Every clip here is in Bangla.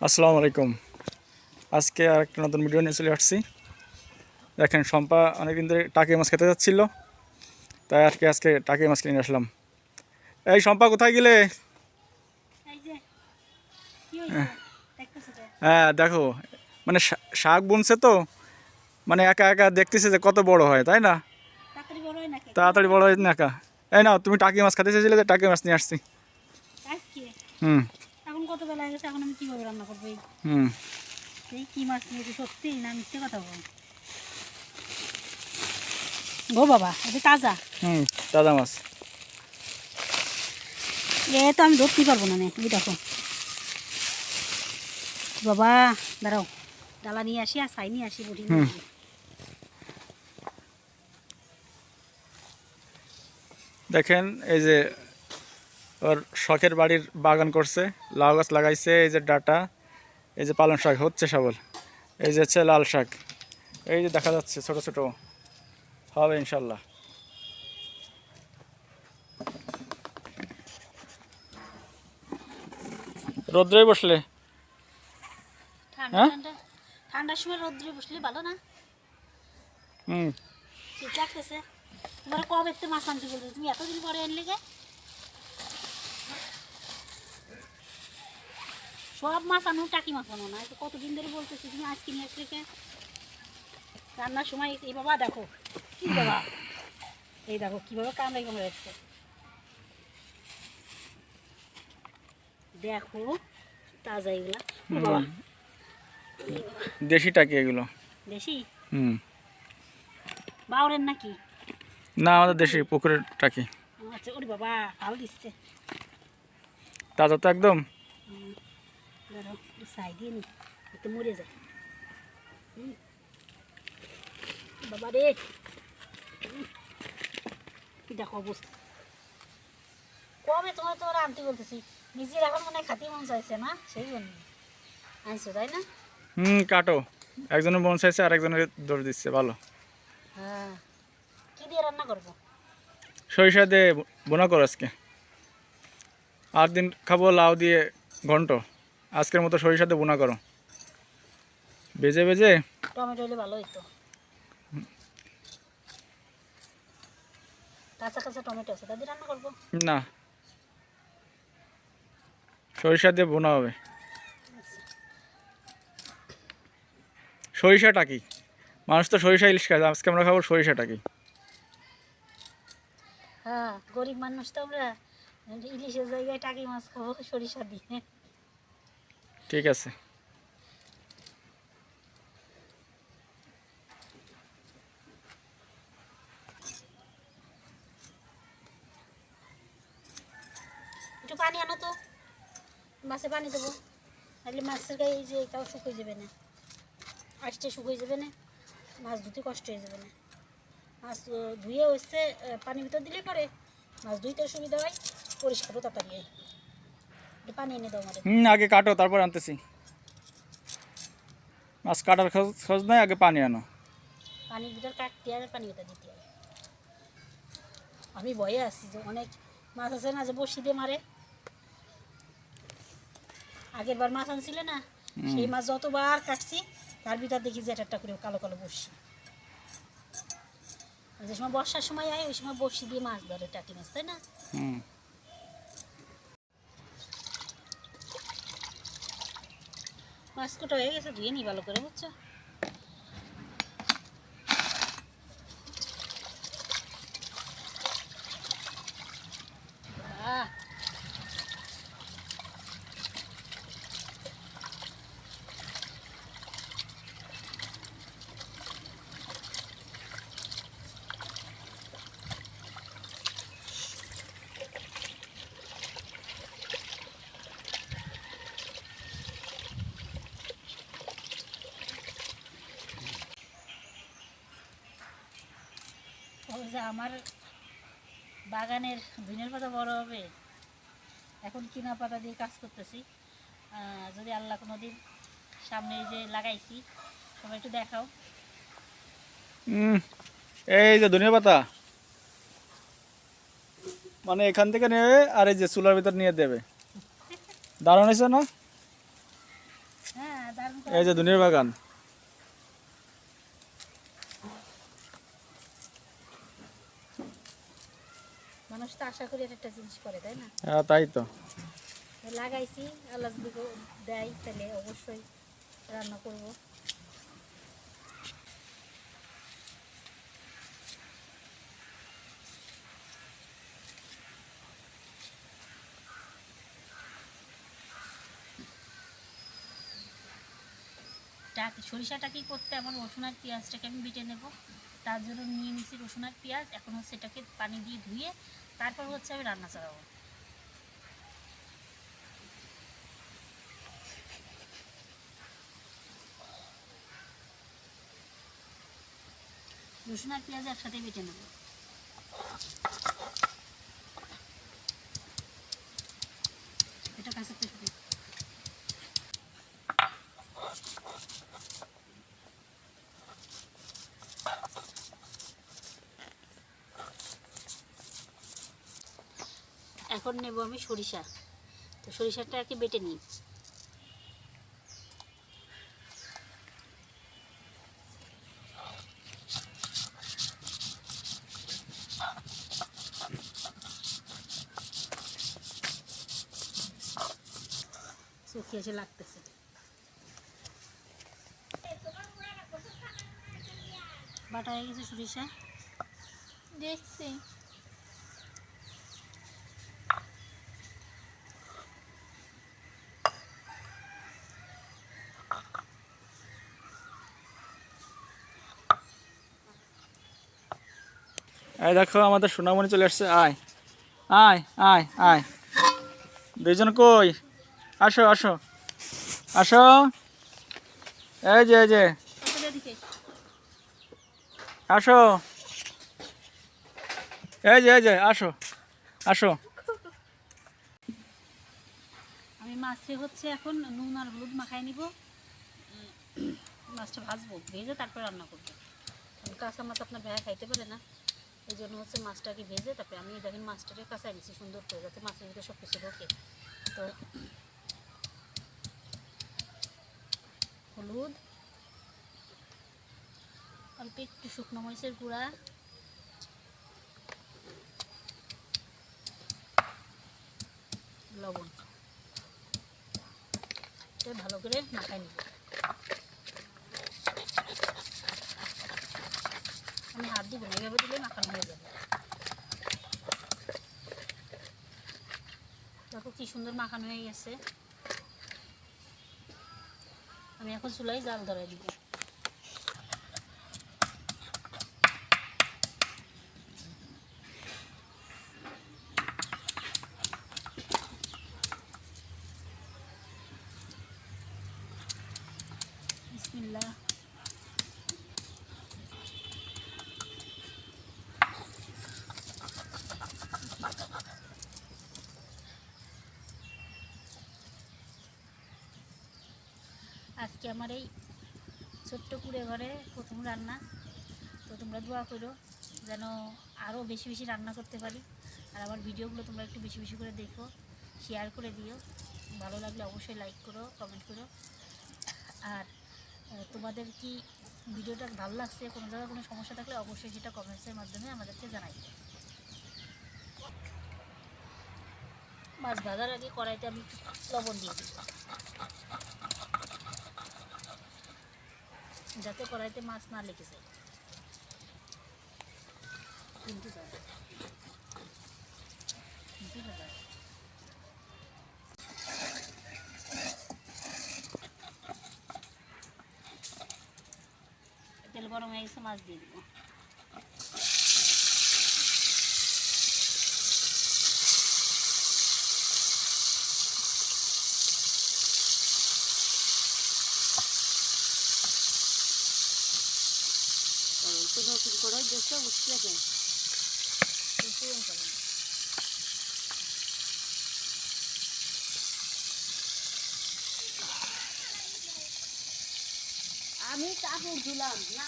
আসসালামু আলাইকুম। আজকে আর একটা নতুন ভিডিও নিয়ে চলে আসছি। দেখেন শম্পা অনেকদিন ধরে টাকি মাছ খেতে যাচ্ছিল। তাই আজকে আজকে টাকি মাছ কিনে আসলাম। এই শম্পা কোথায় গেলে? এই যে কি হয়েছে? দেখতেছো তো? হ্যাঁ দেখো মানে শা- শাক বুনছে তো মানে একা একা দেখতেছে যে কত বড় হয় তাই না? তাড়াতাড়ি বড় হয় হয় না একা এই নাও তুমি টাকি মাছ খেতে চেয়েছিলে যে টাকি মাছ নিয়ে আসছি। হুম। কত বেলা হয়ে গেছে এখন আমি কীভাবে রান্না করব এই? হুম। এই কি মাছ নিয়েছি সত্যি না মিথ্যে কথা বল? গো বাবা এটা তাজা। হুম দাদা মাছ। এ তো আমি ধরতেই পারব না এই দেখো। বাবা দাঁড়াও ডালা নিয়ে আসি আর সাই নিয়ে আসি। আসি। দেখেন এই যে ওর শখের বাড়ির বাগান করছে লাউ গাছ লাগাইছে এই যে ডাটা এই যে পালং শাক হচ্ছে সবল এই যে হচ্ছে লাল শাক এই যে দেখা যাচ্ছে ছোট ছোট হবে ইনশাল্লাহ। রোদ্রে বসলে? ঠান্ডা হ্যাঁ? ঠান্ডার সময় রোদ্রে বসলে ভালো না? হুম। ঠিক লাগতেছে তোমার কবে মাছ আনতে বলতে তুমি এতদিন পরে আনলে গে সব মাছ আনো টাকি মাছ আনো না কতদিন ধরে বলতেছি তুমি আজকে নিয়ে আসলে কে? রান্নার সময় এই বাবা দেখো কি বাবা? এই দেখো কীভাবে কামড়াই কামড়ে যাচ্ছে দেখো তাজা এগুলা। বাবা। দেশি টাকি এগুলো? দেশি? হুম। বাউরের নাকি? না আমাদের দেশি পুকুরের টাকি আচ্ছা ওরে বাবা ভালো দিচ্ছে। তাজা তো একদম। ধরো সাই দিয়ে নি একটু মরে যায় হুম। বাবা রে হুম। কি দেখো অবস্থা কবে তোমার তো ওরা আনতে বলতেছি নিজের এখন মনে খাতি মন চাইছে না সেই জন্য আনছো তাই না হুম কাটো একজনের বোন চাইছে আর একজনের দৌড় দিচ্ছে ভালো হ্যাঁ কি দিয়ে রান্না করব সরিষা দিয়ে বোনা করো আজকে আর দিন খাব লাউ দিয়ে ঘন্ট আজকের মতো সরিষা দিয়ে বোনা করো। বেজে বেজে? টমেটো হলে ভালো হইতো। কাঁচা কাঁচা টমেটো আছে তাদের রান্না করব। না। সরিষা দিয়ে বোনা হবে। সরিষাটা কি? মানুষ তো সরিষা ইলিশ খায় আজকে আমরা খাব সরিষাটা কি? হ্যাঁ গরিব মানুষ তো আমরা ইলিশের জায়গায় টাকি মাছ খাব সরিষা দিয়ে। ঠিক আছে। একটু আনো তো। মাছে পানি মাছের যে শুকিয়ে যাবে না। যাবে মাছ ধুতে কষ্ট হয়ে যাবে না। মাছ ধুয়ে হচ্ছে ভিতর পরে মাছ সুবিধা হয়। পরিষ্কারও তাড়াতাড়ি পানি এনে দাও আমাদের হুম আগে কাটো তারপর আনতেছি। মাছ কাটার খোঁজ খোঁজ নাই আগে পানি আনো। পানির ভিতর কাটতে আর পানি দিতে আমি ভয়ে আছি যে অনেক মাছ আছে না যে বসি দিয়ে মারে। আগের বার মাছ আনছিলে না সেই মাছ যতবার কাটছি তার ভিতর দেখি যে একটা একটা করে কালো কালো বসি। যে সময় বর্ষার সময় আয় ওই সময় বসি দিয়ে মাছ ধরে টাকি মাছ তাই না? মাছ হয়ে গেছে ধুয়ে নি ভালো করে বুঝছ? যে আমার বাগানের ধনের পাতা বড় হবে এখন কিনা পাতা দিয়ে কাজ করতেছি। যদি আল্লাহ কোনো দিন সামনে যে লাগাইছি সবাই একটু দেখাও। এই যে ধনিয়া পাতা মানে এখান থেকে নেবে আর এই যে চুলার ভিতর নিয়ে দেবে। দারুণ হয়েছে না? বাগান এই যে দুনিয়ার বাগান। তো আশা করি একটা জিনিস করে তাই না? হ্যাঁ তাই তো। লাগাইছি আল্লাহ যদি দেয় তাহলে অবশ্যই রান্না করব। সরিষাটা কি করতে আমার রসুন আর পেঁয়াজটাকে আমি বেটে নেব। তার জন্য নিয়ে নিছি রসুন আর পেঁয়াজ, এখন হচ্ছে এটাকে পানি দিয়ে ধুয়ে তারপর হচ্ছে আমি রান্না চালাবো। রসুন আর পেঁয়াজ একসাথে বেটে নেব। এটা কাঁচা শুধু এখন নেব আমি সরিষা তো সরিষাটা আর কি বেটে নিই। চোখে লাগতেছে। বাটা হয়ে গেছে সরিষা। দেখছি। এই দেখো, আমাদের সোনামণি চলে আসছে। আয়। আয় আয় আয়। দুইজন কই? আসো আসো। আসো। এই যে যে। আসো। এই যে যে, আসো। আসো। আমি মাছে হচ্ছে এখন নুন আর হলুদ মাখাই নিব। মাছটা ভাজবো, ভেজে তারপর রান্না করব। কাঁচা মাছ আপনার ভেড়া খাইতে পারে না। এই জন্য হচ্ছে মাছটাকে ভেজে তারপরে আমি দেখেন মাছটাকে কাঁচাই নিচ্ছি সুন্দর করে, যাতে মাছের ভিতরে সব কিছু ঢোকে। তো হলুদ, অল্প একটু শুকনো মরিচের গুঁড়া, লবণ। ভালো করে মাখাই নিব। আমি হাত দিব এভাবে দিলে মাখান হয়ে যাবে। দেখো কি সুন্দর মাখানো হয়ে গেছে। আমি এখন চুলাই জাল ধরাই দিব। আজকে আমার এই ছোট্ট কুড়ে ঘরে প্রথম রান্না। তো তোমরা দোয়া করো যেন আরও বেশি বেশি রান্না করতে পারি। আর আমার ভিডিওগুলো তোমরা একটু বেশি বেশি করে দেখো শেয়ার করে দিও। ভালো লাগলে অবশ্যই লাইক করো কমেন্ট করো। আর তোমাদের কি ভিডিওটা ভালো লাগছে, কোনো জায়গায় কোনো সমস্যা থাকলে অবশ্যই সেটা কমেন্টসের মাধ্যমে আমাদেরকে জানাই। মাছ ভাজার আগে কড়াইতে আমি লবণ দিয়ে দিই যাতে কড়াইতে মাছ না লেগে যায়। তেল গরম হয়ে গেছে মাছ দিয়ে দিব তো নতুন করে দেখতে উঠতে দেয়। আমি কাপড় ধুলাম না।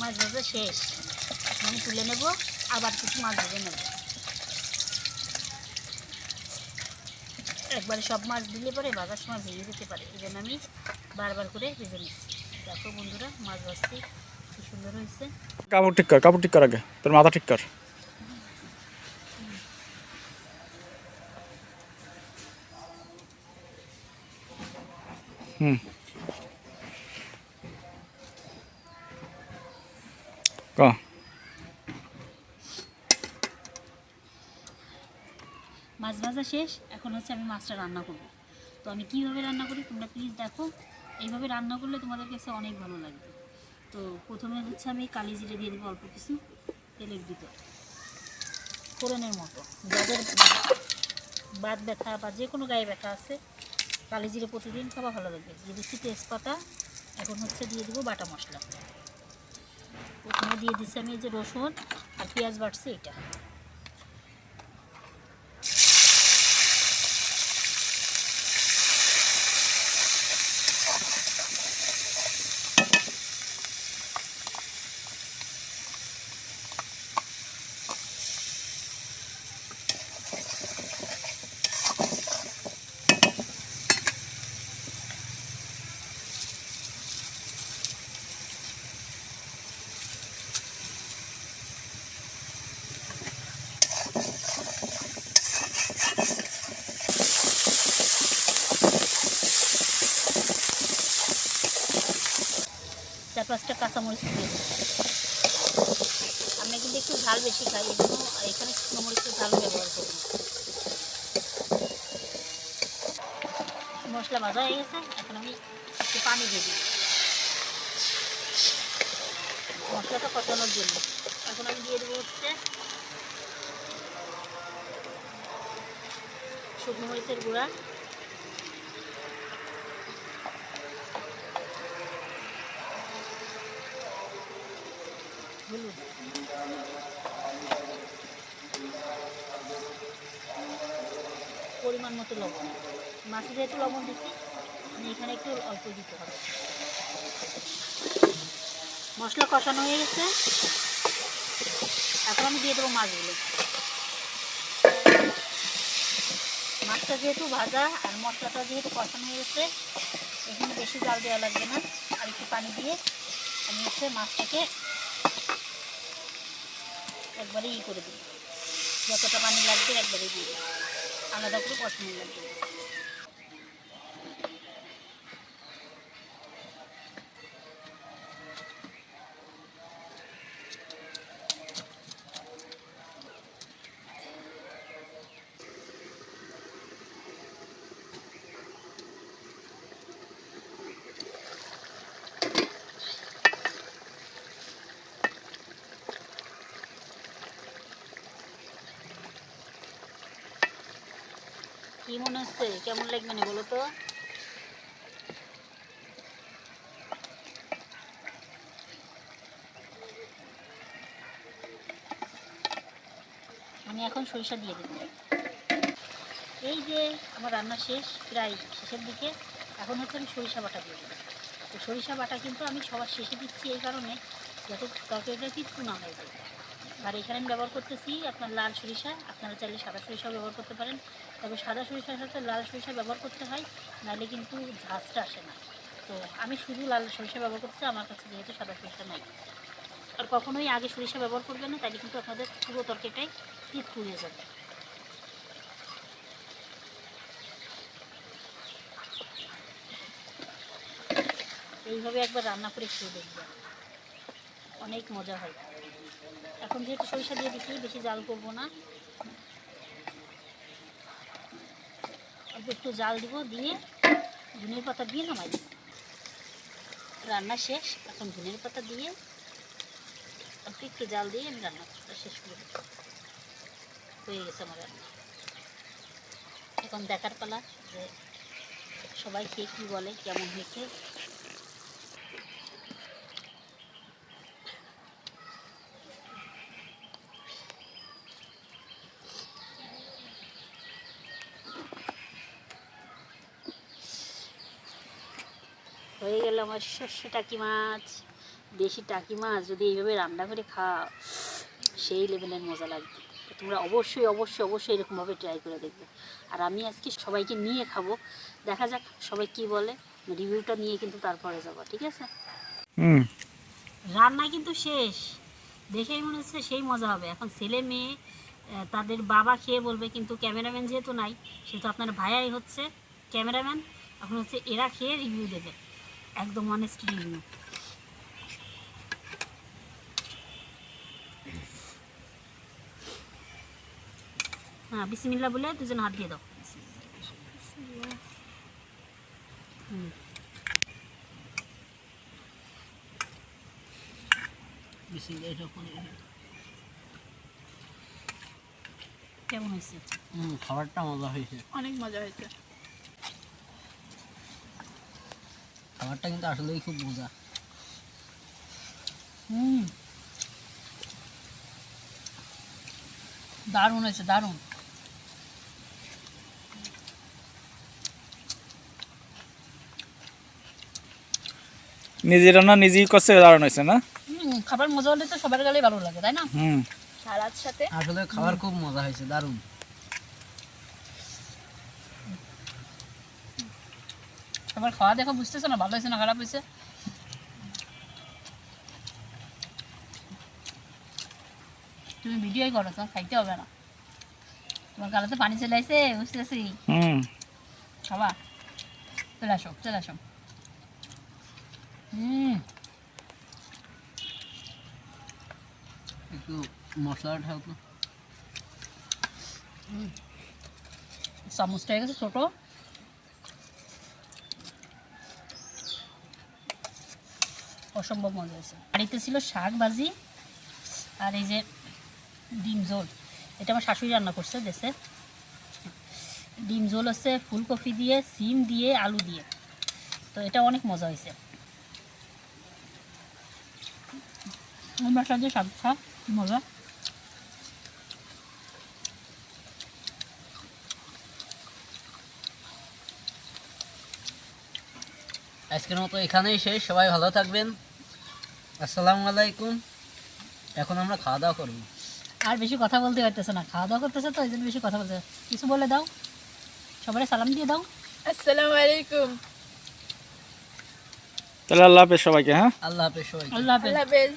মাছ ভাজা শেষ। আমি তুলে নেব, আবার কিছু মাছ ভেজে নেব। একবারে সব মাছ দিলে পরে ভাজার সময় ভেঙে যেতে পারে, এই আমি বারবার করে ভেজে নিচ্ছি। দেখো বন্ধুরা, মাছ ভাজতে কি সুন্দর হয়েছে। কাপড় ঠিক কর, কাপড় ঠিক কর আগে, তোর মাথা ঠিক কর। ক মাছ ভাজা শেষ, এখন হচ্ছে আমি মাছটা রান্না করব। তো আমি কীভাবে রান্না করি তোমরা প্লিজ দেখো। এইভাবে রান্না করলে তোমাদের কাছে অনেক ভালো লাগবে। তো প্রথমে হচ্ছে আমি কালি জিরে দিয়ে দেবো অল্প কিছু তেলের ভিতর। ফোড়নের মতো। যাদের বাত ব্যথা বা যে কোনো গায়ে ব্যথা আছে, কালি জিরে প্রতিদিন খাওয়া ভালো লাগবে। দিয়ে দিচ্ছি তেজপাতা, এখন হচ্ছে দিয়ে দেবো বাটা মশলা। প্রথমে দিয়ে দিচ্ছি আমি এই যে রসুন আর পেঁয়াজ বাটছি এটা। পাঁচটা কাঁচামরিচ দিয়ে দেবো আমরা কিন্তু একটু ঝাল বেশি খাই, এই জন্য এখানে শুকনো মরিচের ঝাল ব্যবহার করি। মশলা ভাজা হয়ে গেছে, এখন আমি একটু পানি দিয়ে দিই। মশলাটা কষানোর জন্য। এখন আমি দিয়ে দেবো হচ্ছে শুকনো মরিচের গুঁড়া। পরিমাণ মতো লবণ। মাছে যেহেতু লবণ দিচ্ছি এখানে একটু অল্প দিতে হবে। মশলা কষানো হয়ে গেছে। এখন আমি দিয়ে দেবো মাছগুলো। মাছটা যেহেতু ভাজা আর মশলাটা যেহেতু কষানো হয়ে গেছে, এখানে বেশি জাল দেওয়া লাগবে না। আর একটু পানি দিয়ে আমি হচ্ছে মাছটাকে একবারে ই করে দিই যতটা পানি লাগবে একবারে দিয়ে আলাদা করে পছন্দ লাগবে। কি মনে হচ্ছে? কেমন লাগবে না বলো তো? আমি এখন সরিষা দিয়ে দেবো। এই যে আমার রান্না শেষ, প্রায় শেষের দিকে, এখন হচ্ছে আমি সরিষা বাটা দিয়ে দেবো। তো সরিষা বাটা কিন্তু আমি সবার শেষে দিচ্ছি এই কারণে যাতে তরকারিটা তিতু না হয়ে যায়। আর এখানে আমি ব্যবহার করতেছি আপনার লাল সরিষা, আপনারা চাইলে সাদা সরিষাও ব্যবহার করতে পারেন। তবে সাদা সরিষার সাথে লাল সরিষা ব্যবহার করতে হয়, নাহলে কিন্তু ঝাঁজটা আসে না। তো আমি শুধু লাল সরিষা ব্যবহার করতেছি আমার কাছে যেহেতু সাদা সরিষা নাই। আর কখনোই আগে সরিষা ব্যবহার করবেন না, তাহলে কিন্তু আপনাদের পুরো তরকারিটাই তিত হয়ে যাবে। এইভাবে একবার রান্না করে খেয়ে দেখবেন। অনেক মজা হয়। এখন যেহেতু সরিষা দিয়ে দিচ্ছি, বেশি জাল করব না। একটু জাল দিব, দিয়ে ধনের পাতা দিয়ে নামাই রান্না শেষ, এখন ধনের পাতা দিয়ে একটু জাল দিয়ে আমি রান্না শেষ করে হয়ে গেছে আমার রান্না। এখন দেখার পালা যে সবাই খেয়ে কী বলে, কেমন হয়েছে গেল আমার শস্য টাকি মাছ দেশি টাকি মাছ যদি এইভাবে রান্না করে খাও সেই লেভেলের মজা লাগবে। তোমরা অবশ্যই অবশ্যই অবশ্যই এরকমভাবে ট্রাই করে দেখবে। আর আমি আজকে সবাইকে নিয়ে খাব। দেখা যাক সবাই কি বলে রিভিউটা নিয়ে কিন্তু তারপরে যাব ঠিক আছে? রান্না কিন্তু শেষ। দেখেই মনে হচ্ছে সেই মজা হবে। এখন ছেলে মেয়ে তাদের বাবা খেয়ে বলবে কিন্তু ক্যামেরাম্যান যেহেতু নাই সেহেতু আপনার ভাইয়াই হচ্ছে ক্যামেরাম্যান এখন হচ্ছে এরা খেয়ে রিভিউ দেবে। একদম অনেস্ট রিভিউ হ্যাঁ বিসমিল্লা বলে দুজন হাত দিয়ে দাও। হুম কেমন হয়েছে? খাবারটা মজা হয়েছে। অনেক মজা হয়েছে। খাবারটা কিন্তু আসলেই খুব মজা। হুম। দারুণ হয়েছে দারুণ। নিজে রান্না নিজেই করছে দারুণ হয়েছে না? হুম, খাবার মজা হলে তো সবার গেলেই ভালো লাগে তাই না? হুম। সালাদ সাথে। আসলে খাবার খুব মজা হয়েছে দারুণ। সবার খাওয়া দেখা বুঝতেছো না ভালো হয়েছে না খারাপ হয়েছে? তুমি ভিডিওই করো তোমার খাইতে হবে না। তোমার গালাতে পানি চলে আসে বুঝতেছি। খাবা? চলে আসো চলে আসো। হুম। একটু মশলাটা চামচটা হয়ে গেছে ছোটো। অসম্ভব মজা হয়েছে। বাড়িতে ছিল শাক ভাজি আর এই যে ডিম ঝোল। এটা আমার শাশুড়ি রান্না করছে দেশে ডিম ঝোল হচ্ছে ফুলকপি দিয়ে, সিম দিয়ে, আলু দিয়ে। তো এটা অনেক মজা হয়েছে। দিয়ে স্বাদ স্বাদ মজা। আজকের মতো এখানেই শেষ। সবাই ভালো থাকবেন। আসসালামু আলাইকুম। এখন আমরা খাওয়া দাওয়া করব। আর বেশি কথা বলতে পারতেছে না। খাওয়া দাওয়া করতেছে তো ওই জন্য বেশি কথা বলতে কিছু বলে দাও। সবাই সালাম দিয়ে দাও। আসসালামু আলাইকুম। তাহলে আল্লাহ হাফেজ সবাইকে হ্যাঁ? আল্লাহ হাফেজ সবাই আল্লাহ হাফেজ।